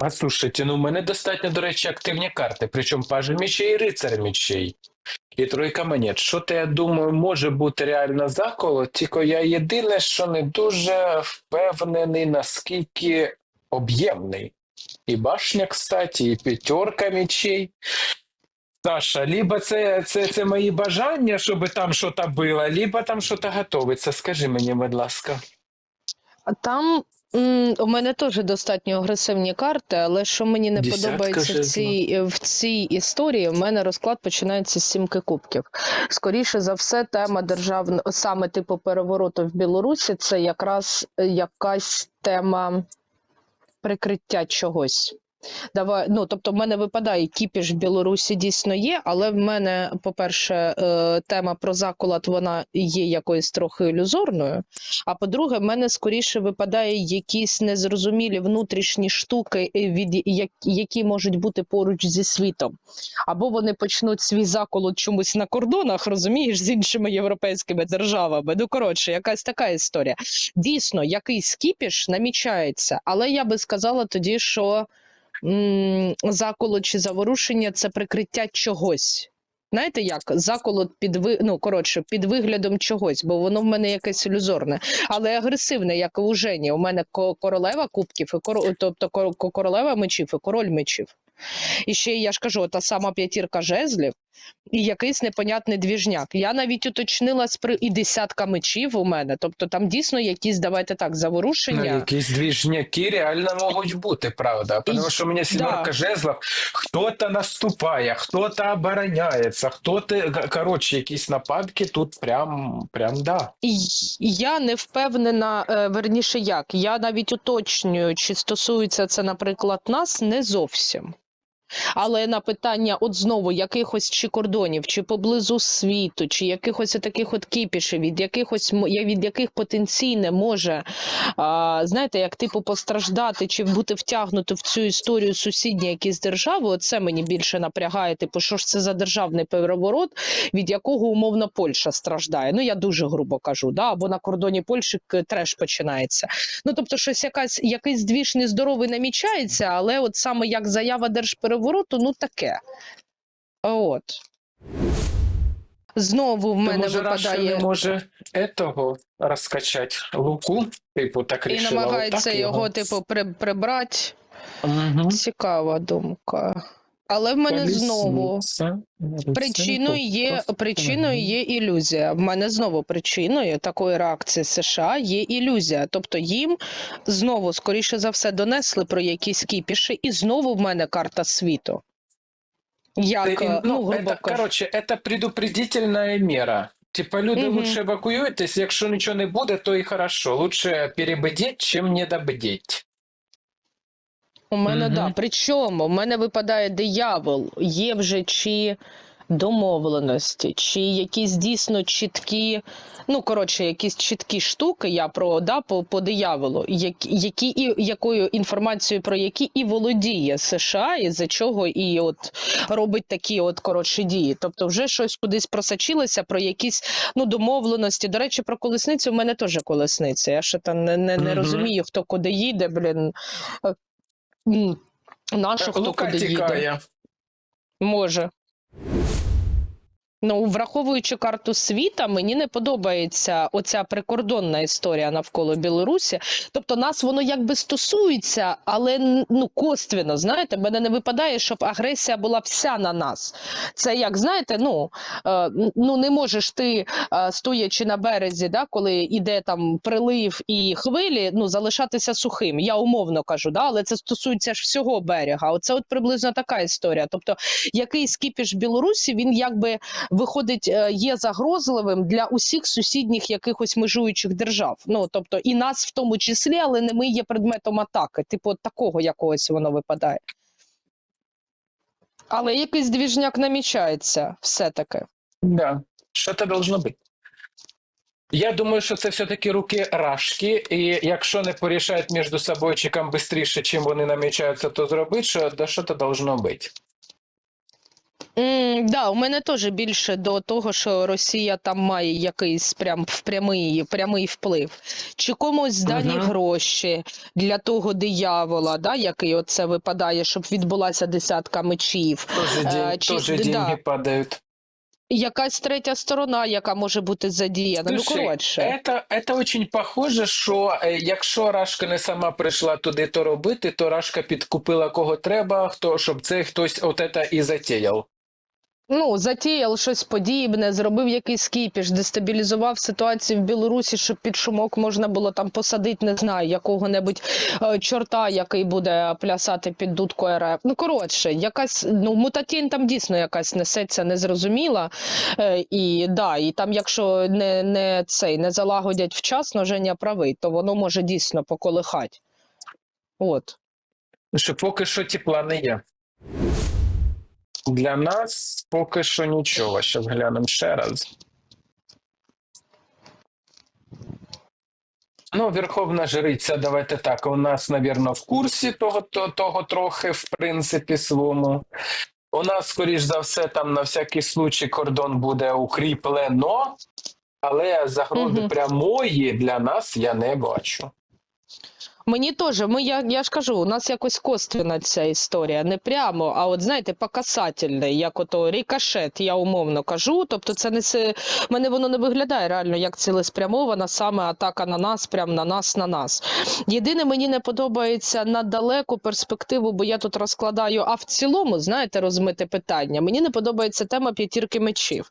Послушайте, ну у мене достатньо, до речі, активні карти, причому пажі мечей і рицар мечей. І тройка монет. Що то я думаю, може бути реально заколот, тільки я єдине, що не дуже впевнений, наскільки об'ємний. І башня, кстати, і п'ятерка мечей. Саша, либо це, це, це мої бажання, щоб там щось було, либо там щось готовиться. Скажи мені, будь ласка. Там у мене теж достатньо агресивні карти, але що мені не Десятка подобається в цій, в цій історії, в мене розклад починається з сімки кубків. Скоріше за все, тема державна, саме типу перевороту в Білорусі, це якраз е, якась тема прикриття чогось. Давай, ну тобто, в мене випадає кіпіш в Білорусі дійсно є, але в мене, по-перше, е, тема про заколот вона є якоюсь трохи ілюзорною. А по-друге, в мене скоріше випадає якісь незрозумілі внутрішні штуки, е, від які можуть бути поруч зі світом. Або вони почнуть свій заколот чомусь на кордонах, розумієш, з іншими європейськими державами. Ну коротше, якась така історія. Дійсно, якийсь кіпіш намічається, але я би сказала тоді, що заколот чи заворушення це прикриття чогось. Знаєте як? Заколот під ви... ну, коротше, під виглядом чогось, бо воно в мене якесь ілюзорне, але агресивне, як і у Жені. У мене королева кубків, і кор... тобто королева мечів і король мечів. І ще я ж кажу, та сама п'ятірка жезлів і якийсь непонятний двіжняк. Я навіть уточнила з при... і десятка мечів у мене. Тобто там дійсно якісь, давайте так, Ну, заворушення. якісь двіжняки реально можуть бути, правда. Тому І- що у мене сімерка да. жезлов, хто-то наступає, хто-то обороняється, хто-то, коротше, якісь нападки тут прям, прям да. І я не впевнена, е, верніше як. Я навіть уточнюю, чи стосується це, наприклад, нас не зовсім. Але на питання, от знову якихось чи кордонів, чи поблизу світу, чи якихось таких от кіпішів, від якихось від яких потенційне може, знаєте, як типу постраждати чи бути втягнуто в цю історію сусідні якісь держави, оце мені більше напрягає. Типу, що ж це за державний переворот, від якого умовно Польща страждає. Ну я дуже грубо кажу, да? або на кордоні Польщі треш починається. Ну тобто, щось якась якийсь двіж нездоровий намічається, але от саме як заява держперевороту, ну таке. От. Знову в мене може, випадає... не може етого розкачати луку, типу, так і рішила. намагається так його, типу, при, прибрати. Угу. Цікава думка. Але в мене знову Колісниця, рицарі, Причиною є просто причиною є ілюзія. В мене знову причиною такої реакції США є ілюзія. Тобто їм знову, скоріше за все, донесли про якісь кіпіші, і знову в мене карта світу. Як, Ты, е, ну, ну, грубо это, кажучи. короче, это предупредительная мера. Типа, люди Мгм. лучше евакуюйтесь, якщо нічого не буде, то і хорошо. Лучше перебдіть, чим недобдіть. У мене Мгм. да. Причому в мене випадає диявол. Є вже чи домовленості, чи якісь дійсно чіткі, ну коротше, якісь чіткі штуки. Я про да по, по дияволу, які, які і якою інформацією про які і володіє США, і за чого і от робить такі от коротші дії. Тобто, вже щось кудись просочилося про якісь ну домовленості. До речі, про колесницю в мене теж колесниця. Я ще там не, не, не Мгм. розумію, хто куди їде, блін. М, хто куди їде? Може. Ну, враховуючи карту світа, мені не подобається оця прикордонна історія навколо Білорусі. Тобто нас воно якби стосується, але ну косвіно, знаєте, мене не випадає, щоб агресія була вся на нас. Це як знаєте, ну, е, ну не можеш ти, е, стоячи на березі, да, коли іде там прилив і хвилі, ну залишатися сухим. Я умовно кажу, да, але це стосується ж всього берега. Оце от приблизно така історія. Тобто, якийсь кіпіш Білорусі, він якби виходить, е, є загрозливим для усіх сусідніх якихось межуючих держав. Ну тобто і нас в тому числі, але не ми є предметом атаки. Типу, такого якогось воно випадає. Але якийсь двіжняк намічається все-таки. Да, що-то должно бути. Я думаю, що це все-таки руки рашки, і якщо не порішають між собою чекам швидше, чим вони намічаються, то зробити, що да, що-то должно бути. М, да, у мене теж більше до того, що Росія там має якийсь прям в прямий, прямий вплив. Чи комусь дані Мгм. гроші для того диявола, да, який оце випадає, щоб відбулася десятка мечів. Тоже, Е, день, чи- тоже да. деньги падают. Якась третя сторона, яка може бути задіяна. ну, Слушай, коротше. Это, это очень похоже, що е, якщо Рашка не сама прийшла туди то робити, то Рашка підкупила кого треба, хто, щоб це хтось от это і затіяв. Ну, затіяв щось подібне, зробив якийсь кіпіш, дестабілізував ситуацію в Білорусі, щоб під шумок можна було там посадити, не знаю, якого-небудь е, чорта, який буде плясати під дудку РФ. Ну, коротше, якась ну, мутатінь там дійсно якась несеться незрозуміла. Е, і да, і там, якщо не, не цей не залагодять вчасно, Женя правий, то воно може дійсно поколихати. От. Що поки що ті плани є. Для нас поки що нічого. Зараз глянемо ще раз. Ну, Верховна Жриця, давайте так. У нас, навірно, в курсі того, то- того трохи, в принципі, своєму. У нас, скоріш за все, там на всякий случай кордон буде укріплено, але загрози Мгм. прямої для нас я не бачу. Мені теж, ми, я, я ж кажу, у нас якось косвіна ця історія, не прямо, а от знаєте, по касательний, як ото рикошет, я умовно кажу. Тобто, це не це, мене воно не виглядає реально як цілеспрямована саме атака на нас, прямо на нас, на нас. Єдине, мені не подобається на далеку перспективу, бо я тут розкладаю, а в цілому, знаєте, розмите питання. Мені не подобається тема п'ятірки мечів.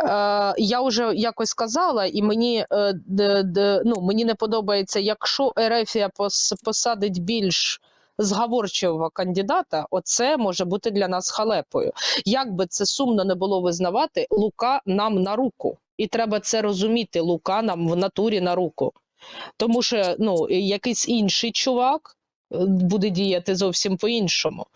Е, я вже якось казала, і мені, е, д, д, ну, мені не подобається, якщо Ерефія пос, посадить більш зговорчивого кандидата, оце може бути для нас халепою. Як би це сумно не було визнавати, Лука нам на руку. І треба це розуміти. Лука нам в натурі на руку. Тому що ну, якийсь інший чувак е, буде діяти зовсім по-іншому.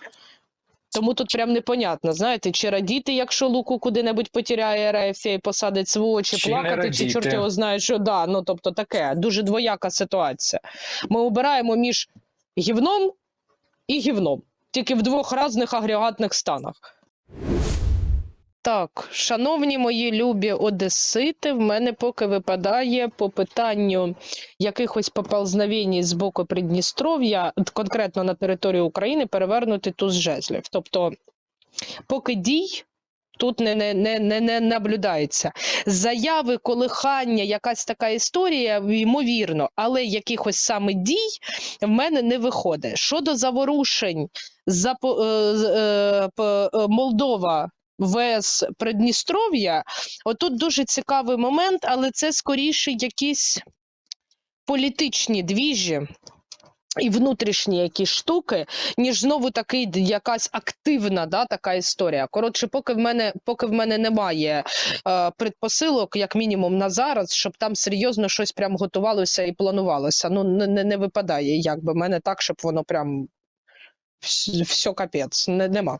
Тому тут прям непонятно, знаєте, чи радіти, якщо Луку куди-небудь потіряє Рефія і посадить свого, чи, Чи плакати, чи чорт його знає, що да. Ну тобто таке дуже двояка ситуація. Ми обираємо між гівном і гівном, тільки в двох різних агрегатних станах. Так, шановні мої любі одесити, в мене поки випадає по питанню якихось поползновень з боку Придністров'я, конкретно на територію України, перевернути туз жезлів. Тобто, поки дій тут не, не, не, не, не наблюдається. Заяви, колихання, якась така історія, ймовірно, але якихось саме дій в мене не виходить. Щодо заворушень Запо, е, е, е, Молдова. ВС Придністров'я, отут дуже цікавий момент, але це скоріше якісь політичні двіжі і внутрішні якісь штуки, ніж знову таки якась активна да, така історія. Коротше, поки в мене, поки в мене немає е, предпосилок, як мінімум на зараз, щоб там серйозно щось прям готувалося і планувалося. Ну, не, не, випадає, якби мене так, щоб воно прям все капець, не, нема.